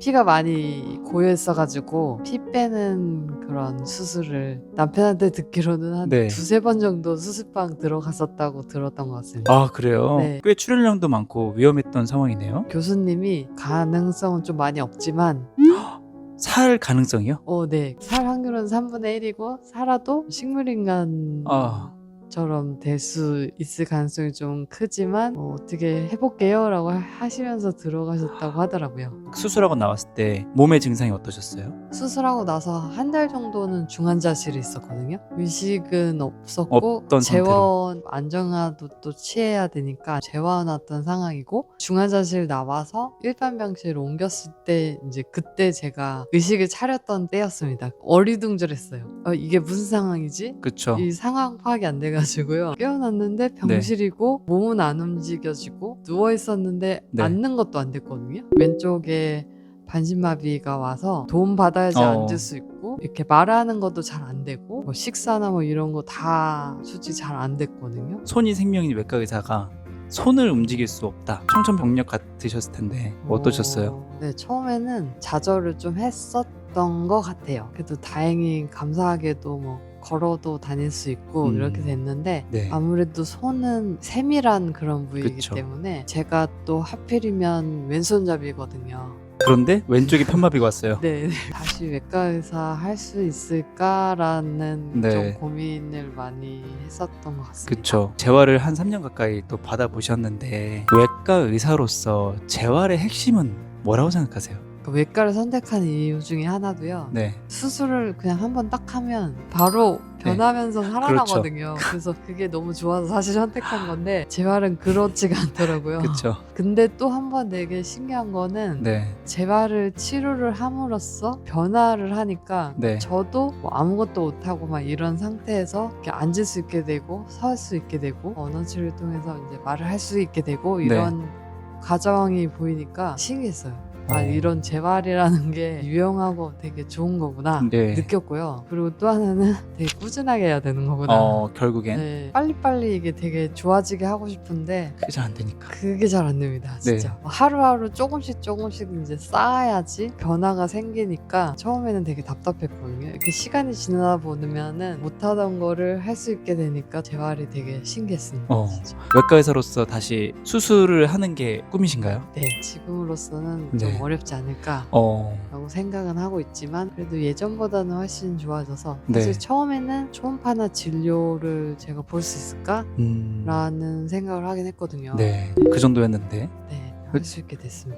피가 많이 고여 있어가지고 피 빼는 그런 수술을 남편한테 듣기로는 한 네. 두세 번 정도 수술방 들어갔었다고 들었던 것 같습니다. 아 그래요? 네. 꽤 출혈량도 많고 위험했던 상황이네요. 교수님이 가능성은 좀 많이 없지만 살 가능성이요? 어, 네. 살 확률은 3분의 1이고 살아도 식물인간 처럼 아될수 있을 가능성이 좀 크지만 어, 어떻게 해볼게요 라고 하시면서 들어가셨다고 하더라고요. 수술하고 나왔을 때 몸의 증상이 어떠셨어요? 수술하고 나서 한 달 정도는 중환자실에 있었거든요. 의식은 없었고 없던 재원 안정화도 또 취해야 되니까 재워놨던 상황이고 중환자실 나와서 일반 병실로 옮겼을 때 이제 그때 제가 의식을 차렸던 때였습니다. 어리둥절했어요. 어, 이게 무슨 상황이지? 그쵸? 이 상황 파악이 안 돼가 지고요. 깨어났는데 병실이고 몸은 안 움직여지고 누워 있었는데 네. 앉는 것도 안 됐거든요. 왼쪽에 반신마비가 와서 도움 받아야지 어. 앉을 수 있고 이렇게 말하는 것도 잘 안 되고 뭐 식사나 뭐 이런 거다 솔직히 잘안 됐거든요. 손이 생명인 외과 의사가 손을 움직일 수 없다. 청천벽력 같으셨을 텐데 어떠셨어요? 어, 네 처음에는 좌절을 좀 했었던 것 같아요. 그래도 다행히 감사하게도 뭐 걸어도 다닐 수 있고 음. 이렇게 됐는데 네. 아무래도 손은 세밀한 그런 부위이기 그쵸. 때문에 제가 또 하필이면 왼손잡이거든요. 그런데 왼쪽에 편마비가 왔어요. 네, 다시 외과 의사 할 수 있을까라는 네. 좀 고민을 많이 했었던 것 같습니다. 그쵸. 재활을 한 3년 가까이 또 받아보셨는데 외과 의사로서 재활의 핵심은 뭐라고 생각하세요? 그 외과를 선택한 이유 중에 하나도요. 네. 수술을 그냥 한 번 딱 하면 바로 변하면서 살아나거든요. 그렇죠. 그래서 그게 너무 좋아서 사실 선택한 건데 재활은 그렇지가 않더라고요. 그쵸. 근데 또 한 번 되게 신기한 거는 네. 재활을 치료를 함으로써 변화를 하니까 네. 저도 뭐 아무것도 못하고 막 이런 상태에서 이렇게 앉을 수 있게 되고 설수 있게 되고 언어 치료를 통해서 이제 말을 할 수 있게 되고 네. 이런 과정이 보이니까 신기했어요. 아 어. 이런 재활이라는 게 유용하고 되게 좋은 거구나 네. 느꼈고요. 그리고 또 하나는 되게 꾸준하게 해야 되는 거구나. 어, 결국엔 네, 빨리빨리 이게 되게 좋아지게 하고 싶은데 그게 잘 안 되니까. 그게 잘 안 됩니다, 네. 진짜. 하루하루 조금씩 조금씩 이제 쌓아야지 변화가 생기니까 처음에는 되게 답답했거든요. 이렇게 시간이 지나다 보면은 못하던 거를 할 수 있게 되니까 재활이 되게 신기했습니다. 어. 진짜. 외과 의사로서 다시 수술을 하는 게 꿈이신가요? 네, 지금으로서는 네. 좀 어렵지 않을까. 어. 라고 생각은 하고 있지만 그래도 예전보다는 훨씬 좋아져서 네. 사실 처음에는 초음파나 진료를 제가 볼수 있을까? 음. 라는 생각을 하긴 했거든요. 네. 그 정도였는데 네, 할 수 있게 됐습니다.